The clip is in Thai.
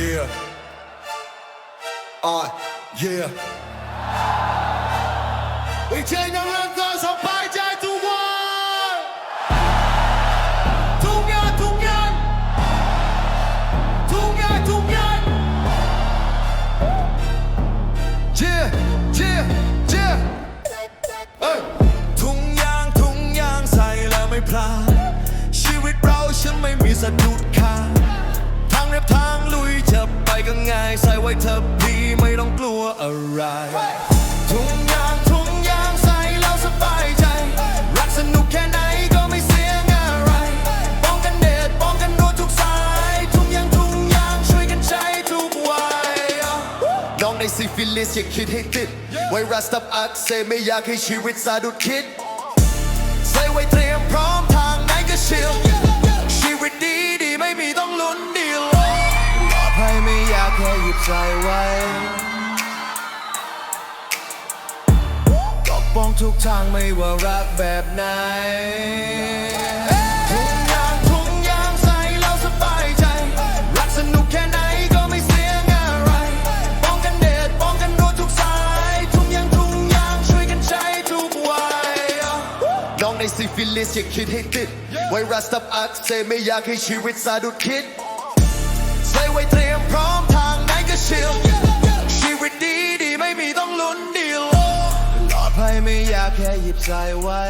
Yeah. Uh, yeah. วิเชียรยังเริ่มต้นสบายใจทุกวันทุกงานทุกงานทุกงานทุกงาน Yeah yeah yeah เอ้ยถุงยางถุงยางใส่แล้วไม่พลาดชีวิตเราฉันไม่มีสะดุดขาด ว้เธอะพี่ไม่ต้องกลัวอะไรถุงยางถุงยางใส่แล้วสบายใจ รักสนุกแค่ไหนก็ไม่เสียงอะไรป้องกันแดดป้องกันโดนทุกสายถุงยางถุงยางช่วยกันใช้ทุกวัยน้องในซิฟิลิสอย่าคิดให้ติด ไวรัสตับอักเสบไม่อยากให้ชีวิตสะดุดคิดใส่ไว้เตรียมพร้อมทางไหนก็ชิลชี ไม่อยากแค่หยิบใส่ไว้ก็ป้องทุกทางไม่ว่ารักแบบไหนถุงยางถุงยางใส่แล้วสบายใจรักสนุกแค่ไหนก็ไม่เสียงอะไรป้องกันแดดป้องกันโดทุกสายถุงยางถุงยางช่วยกันใช้ทุกวัยนองในซิฟิลิสอย่าคิดให้ติดไวรัสตับอักเสบไม่อยากให้ชีวิตสะดุดคิดใส่ไว้เตรี ดีไม่มีต้องลุ้นดีลปลอดภัยไม่อยากแค่หยิบใส่ไว้